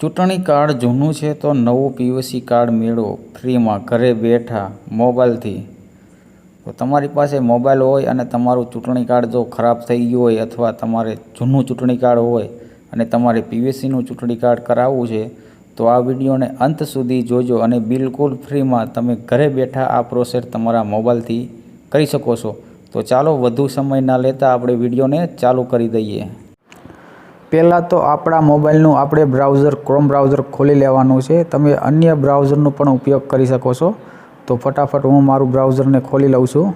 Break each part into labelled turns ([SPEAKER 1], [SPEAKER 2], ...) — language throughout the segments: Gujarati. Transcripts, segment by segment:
[SPEAKER 1] ચૂંટણી કાર્ડ જૂનું છે તો નવું પીયુસી કાર્ડ મેળવો. ફ્રીમાં ઘરે બેઠા મોબાઈલથી. તો તમારી પાસે મોબાઈલ હોય અને તમારું ચૂંટણી કાર્ડ જો ખરાબ થઈ ગયું હોય અથવા તમારે જૂનું ચૂંટણી કાર્ડ હોય અને તમારે પીવીસીનું ચૂંટણી કાર્ડ કરાવવું છે, તો આ વિડીયોને અંત સુધી જોજો અને બિલકુલ ફ્રીમાં તમે ઘરે બેઠા આ પ્રોસેસ તમારા મોબાઈલથી કરી શકો છો. તો ચાલો વધુ સમય ના લેતા આપણે વિડીયોને ચાલુ કરી દઈએ. પહેલાં તો આપણા મોબાઈલનું આપણે બ્રાઉઝર ક્રોમ બ્રાઉઝર ખોલી લેવાનું છે. તમે અન્ય બ્રાઉઝરનો પણ ઉપયોગ કરી શકો છો. તો ફટાફટ હું મારું બ્રાઉઝરને ખોલી લઉં છું.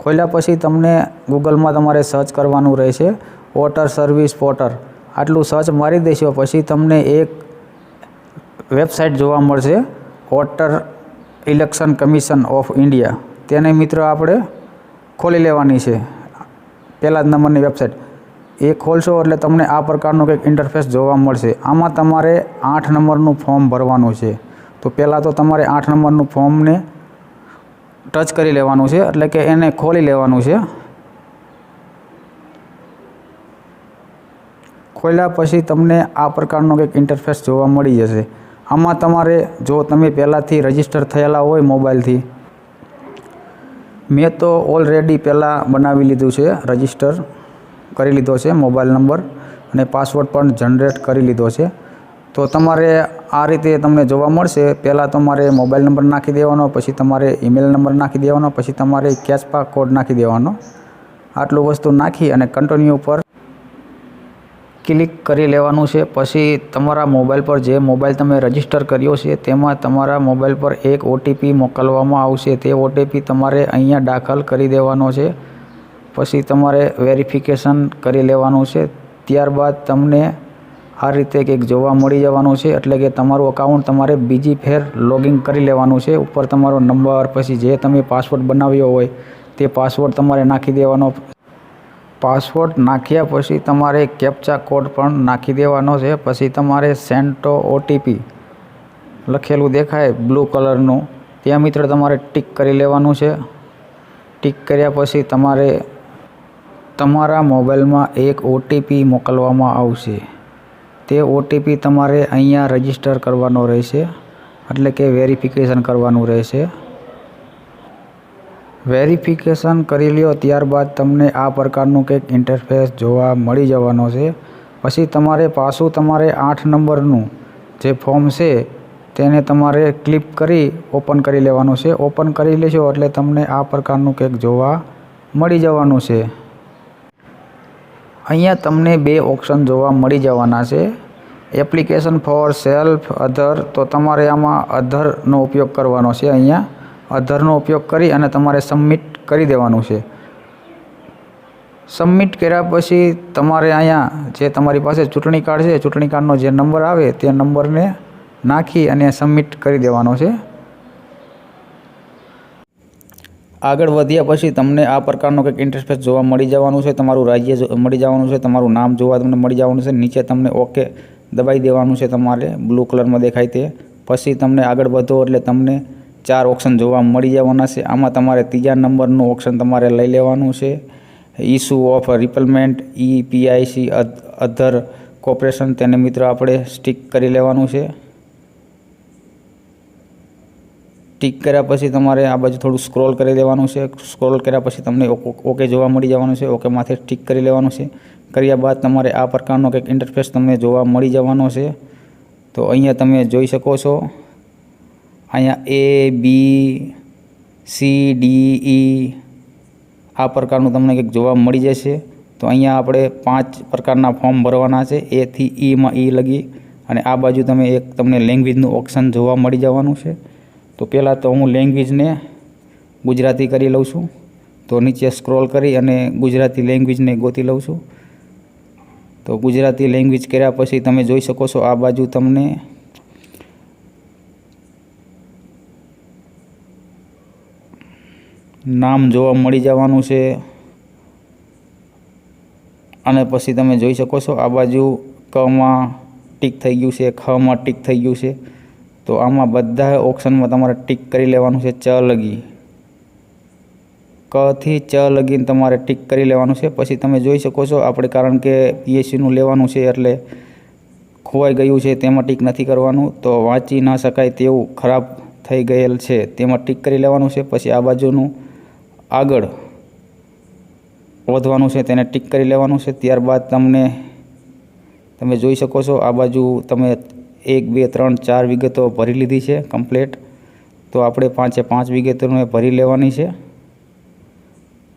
[SPEAKER 1] ખોલ્યા પછી તમને ગૂગલમાં તમારે સર્ચ કરવાનું રહેશે, વોટર સર્વિસ વોટર આટલું સર્ચ મારી દેશો, પછી તમને એક વેબસાઇટ જોવા મળશે, voter election commission of India. તેને મિત્ર આપણે ખોલી લેવાની છે. પહેલા જ નંબરની વેબસાઇટ. એ ખોલશો એટલે તમને આ પ્રકારનું કંઈક ઇન્ટરફેસ જોવા મળશે. આમાં તમારે આઠ નંબરનું ફોર્મ ભરવાનું છે. તો પહેલાં તો તમારે આઠ નંબરનું ફોર્મને ટચ કરી લેવાનું છે, એટલે કે એને ખોલી લેવાનું છે. ખોલ્યા પછી તમને આ પ્રકારનો કંઈક ઇન્ટરફેસ જોવા મળી જશે. આમાં તમારે જો તમે પહેલાંથી રજિસ્ટર થયેલા હોય મોબાઈલથી, મેં તો ઓલરેડી પહેલાં બનાવી લીધું છે રજિસ્ટર કરી લીધો છે, મોબાઈલ નંબર અને પાસવર્ડ પણ જનરેટ કરી લીધો છે. તો તમારે આ રીતે તમને જોવા મળશે. પહેલાં તમારે મોબાઈલ નંબર નાખી દેવાનો, પછી તમારે ઈમેલ નંબર નાખી દેવાનો, પછી તમારે કેચપા કોડ નાખી દેવાનો. આટલું વસ્તુ નાખી અને કન્ટિન્યુ ઉપર ક્લિક કરી લેવાનું છે. પછી તમારા મોબાઈલ પર જે મોબાઈલ તમે રજિસ્ટર કર્યો છે, તેમાં તમારા મોબાઈલ પર એક ઓટીપી મોકલવામાં આવશે. તે ઓટીપી તમારે અહીંયા દાખલ કરી દેવાનો છે. પછી તમારે વેરિફિકેશન કરી લેવાનું છે. ત્યારબાદ તમને આ રીતે કંઈક જોવા મળી જવાનું છે, એટલે કે તમારું અકાઉન્ટ તમારે બીજી ફેર લોગિન કરી લેવાનું છે. ઉપર તમારો નંબર પછી જે તમે પાસવર્ડ બનાવ્યો હોય, તે પાસવર્ડ તમારે નાખી દેવાનો. પાસવર્ડ નાખ્યા પછી તમારે કેપ્ચા કોડ પણ નાખી દેવાનો છે. પછી તમારે સેન્ટો ઓટીપી લખેલું દેખાય બ્લુ કલરનું ત્યાં મિત્ર તમારે ટીક કરી લેવાનું છે. ટીક કર્યા પછી તમારે તમારા મોબાઈલમાં એક ઓટીપી મોકલવામાં આવશે. તે ઓટીપી તમારે અહીંયા રજિસ્ટર કરવાનો રહેશે, એટલે કે વેરિફિકેશન કરવાનું રહેશે. વેરિફિકેશન કરી લ્યો ત્યારબાદ તમને આ પ્રકારનું કંઈક ઇન્ટરફેસ જોવા મળી જવાનો છે. પછી તમારે પાછું તમારે આઠ નંબરનું જે ફોર્મ છે, તેને તમારે ક્લિક કરી ઓપન કરી લેવાનું છે. ઓપન કરી લેશો એટલે તમને આ પ્રકારનું કંઈક જોવા મળી જવાનું છે. અહીંયા તમને બે ઓપ્શન જોવા મળી જવાના છે. એપ્લિકેશન ફોર સેલ્ફ અધર, તો તમારે આમાં અધરનો ઉપયોગ કરવાનો છે અહીંયા. અધરનો ઉપયોગ કરી અને તમારે સબમિટ કરી દેવાનું છે. સબમિટ કર્યા પછી તમારે અહીંયા જે તમારી પાસે ચૂંટણી કાર્ડ છે, ચૂંટણી કાર્ડનો જે નંબર આવે તે નંબરને નાખી અને સબમિટ કરી દેવાનો છે. આગળ વધ્યા પછી તમને આ પ્રકારનો કંઈક ઇન્ટરફેસ જોવા મળી જવાનું છે, તમારું રાજ્ય મળી જવાનું છે, તમારું નામ જોવા તમને મળી જવાનું છે, નીચે તમને ઓકે દબાઈ દેવાનું છે તમારે બ્લુ કલરમાં દેખાય તે. પછી તમને આગળ વધો એટલે તમને ચાર ઓપ્શન જોવા મળી જવાના છે. આમાં તમારે ત્રીજા નંબરનું ઓપ્શન તમારે લઈ લેવાનું છે. Issue of replacement E PIC other corporation તેને મિત્રો આપણે સ્ટીક કરી લેવાનું છે. ટીક કર્યા પછી તમારે આ બાજુ થોડું સ્ક્રોલ કરી દેવાનું છે. સ્ક્રોલ કર્યા પછી તમને ઓકે જોવા મળી જવાનું છે. ઓકે માથે ટીક કરી લેવાનું છે. કર્યા બાદ તમારે આ પ્રકારનો કંઈક ઇન્ટરફેસ તમને જોવા મળી જવાનો છે. તો અહીંયા તમે જોઈ શકો છો. અહીંયા એ બી સી ડી ઈ આ પ્રકારનું તમને કંઈક જોવા મળી જશે. તો અહીંયા આપણે પાંચ પ્રકારના ફોર્મ ભરવાના છે. એથી ઈમાં ઈ લગી અને આ બાજુ તમે એક તમને લેંગ્વેજનું ઓપ્શન જોવા મળી જવાનું છે. તો પહેલાં તો હું લેંગ્વેજને ગુજરાતી કરી લઉં છું. તો નીચે સ્ક્રોલ કરી અને ગુજરાતી લેંગ્વેજને ગોતી લઉં છું. તો ગુજરાતી લેંગ્વેજ કર્યા પછી તમે જોઈ શકો છો આ બાજુ તમને નામ જોવા મળી જવાનું છે. અને પછી તમે જોઈ શકો છો આ બાજુ કમાં ટીક થઈ ગયું છે ખમાં ટીક થઈ ગયું છે. તો આમાં બધા ઓપ્શનમાં તમારે ટીક કરી લેવાનું છે ચ લગી. કથી ચ લગીને તમારે ટીક કરી લેવાનું છે, પછી તમે જોઈ શકો છો આપણે કારણ કે પીએસસીનું લેવાનું છે એટલે ખોવાઈ ગયું છે, તેમાં ટીક નથી કરવાનું. તો વાંચી ન શકાય તેવું ખરાબ થઈ ગયેલ છે, તેમાં ટીક કરી લેવાનું છે, પછી આ બાજુનું આગળ વધવાનું છે, તેને ટીક કરી લેવાનું છે. ત્યારબાદ તમને, તમે જોઈ શકો છો આ બાજુ તમે એક, બે, ત્રણ, ચાર વિગતો ભરી લીધી છે કમ્પ્લેટ તો આપણે પાંચે પાંચ વિગતોને ભરી લેવાની છે.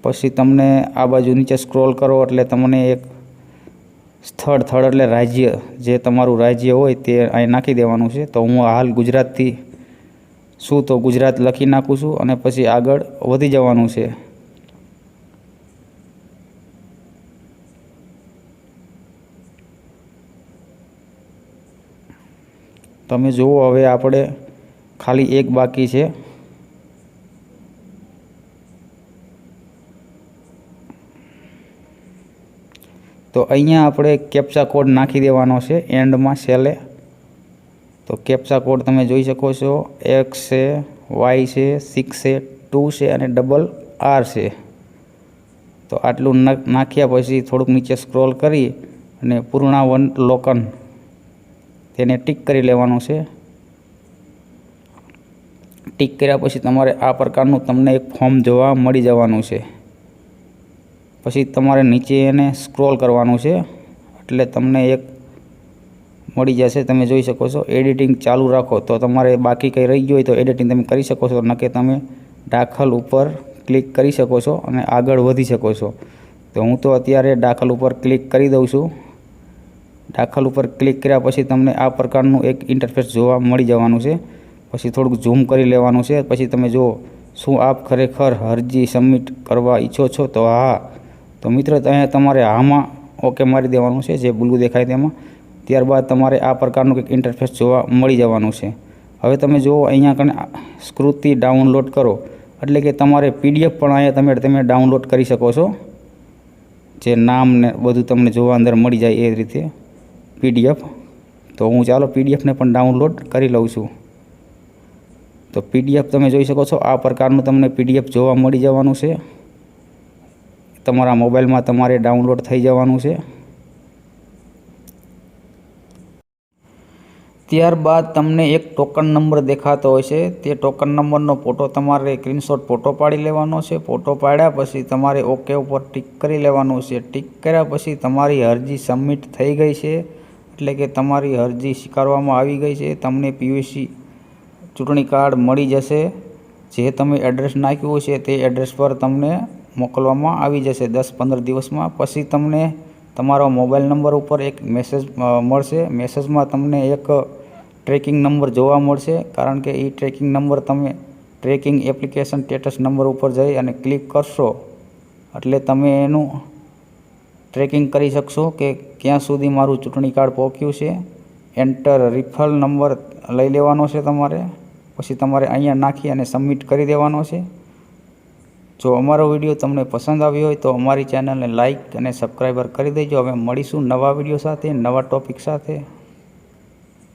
[SPEAKER 1] પછી તમને આ બાજુ નીચે સ્ક્રોલ કરો એટલે તમને એક સ્થળ સ્થળ એટલે રાજ્ય, જે તમારું રાજ્ય હોય તે અહીં નાખી દેવાનું છે. તો હું હાલ ગુજરાતથી શું તો ગુજરાત લખી નાખું છું અને પછી આગળ વધી જવાનું છે. તમે જુઓ, હવે આપણે ખાલી એક બાકી છે. તો અહીંયા આપણે કેપ્ચા કોડ નાખી દેવાનો છે એન્ડમાં સેલે તો કેપ્ચા કોડ તમે જોઈ શકો છો એક્સ છે વાય છે સિક્સ છે ટુ છે અને ડબલ આર છે. તો આટલું નાખ- નાખ્યા પછી થોડુંક નીચે સ્ક્રોલ કરી અને પૂર્ણાવન લોકન તેને ટીક કરી લેવાનું છે. ટીક કર્યા પછી તમારે આ પ્રકારનું તમને એક ફોર્મ જોવા મળી જવાનું છે. પછી તમારે નીચે એને સ્ક્રોલ કરવાનું છે. એટલે તમને એક મળી જશે, તમે જોઈ શકો છો. એડિટિંગ ચાલુ રાખો તો તમારે બાકી કંઈ રહી ગયું હોય તો એડિટિંગ તમે કરી શકો છો. નકે તમે દાખલ ઉપર ક્લિક કરી શકો છો અને આગળ વધી શકો છો. તો હું તો અત્યારે દાખલ ઉપર ક્લિક કરી દઉં છું. દાખલ ઉપર ક્લિક કર્યા પછી તમને આ પ્રકારનું એક ઇન્ટરફેસ જોવા મળી જવાનું છે. પછી થોડુંક ઝૂમ કરી લેવાનું છે. પછી તમે જુઓ, શું આપ ખરેખર અરજી સબમિટ કરવા ઈચ્છો છો? તો હા. તો મિત્ર અહીંયા તમારે હામાં ઓકે મારી દેવાનું છે, જે બ્લુ દેખાય તેમાં. ત્યારબાદ તમારે આ પ્રકારનું કંઈક ઇન્ટરફેસ જોવા મળી જવાનું છે. હવે તમે જુઓ, અહીંયા કને સ્કૃતિ ડાઉનલોડ કરો. એટલે કે તમારે પીડીએફ પણ અહીંયા તમે તમે ડાઉનલોડ કરી શકો છો. જે નામ ને બધું તમને જોવા અંદર મળી જાય એ રીતે. પીડીએફ તો હું ચાલો પીડીએફને પણ ડાઉનલોડ કરી લઉં છું. તો પીડીએફ તમે જોઈ શકો છો, આ પ્રકારનું તમને પીડીએફ જોવા મળી જવાનું છે. તમારા મોબાઈલમાં તમારે ડાઉનલોડ થઈ જવાનું છે. ત્યારબાદ તમને એક ટોકન નંબર દેખાતો હોય છે. તે ટોકન નંબરનો ફોટો તમારે સ્ક્રીનશોટ ફોટો પાડી લેવાનો છે. ફોટો પાડ્યા પછી તમારે ઓકે ઉપર ટિક કરી લેવાનું છે. ટિક કર્યા પછી તમારી અરજી સબમિટ થઈ ગઈ છે. એટલે કે તમારી અરજી સ્વીકારવામાં આવી ગઈ છે, તમને પીયુસી ચૂંટણી કાર્ડ મળી જશે. જે તમે એડ્રેસ નાખ્યું છે તે એડ્રેસ પર તમને મોકલવામાં આવી જશે દસ પંદર દિવસમાં. પછી તમને તમારો મોબાઈલ નંબર ઉપર એક મેસેજ મળશે. મેસેજમાં તમને એક ટ્રેકિંગ નંબર જોવા મળશે. કારણ કે એ ટ્રેકિંગ નંબર તમે ટ્રેકિંગ એપ્લિકેશન સ્ટેટસ નંબર ઉપર જઈ અને ક્લિક કરશો. એટલે તમે એનું ટ્રેકિંગ કરી શકશો કે ક્યાં સુધી મારું ચૂંટણી કાર્ડ પહોંચ્યું છે? એન્ટર રિફલ નંબર લઈ લેવાનો છે તમારે. પછી તમારે અહીંયા નાખી અને સબમિટ કરી દેવાનો છે. જો અમારો વીડિયો તમને પસંદ આવ્યો હોય તો અમારી ચેનલને લાઇક અને સબસ્ક્રાઈબર કરી દેજો. હવે મળીશું નવા વીડિયો સાથે, નવા ટોપિક સાથે.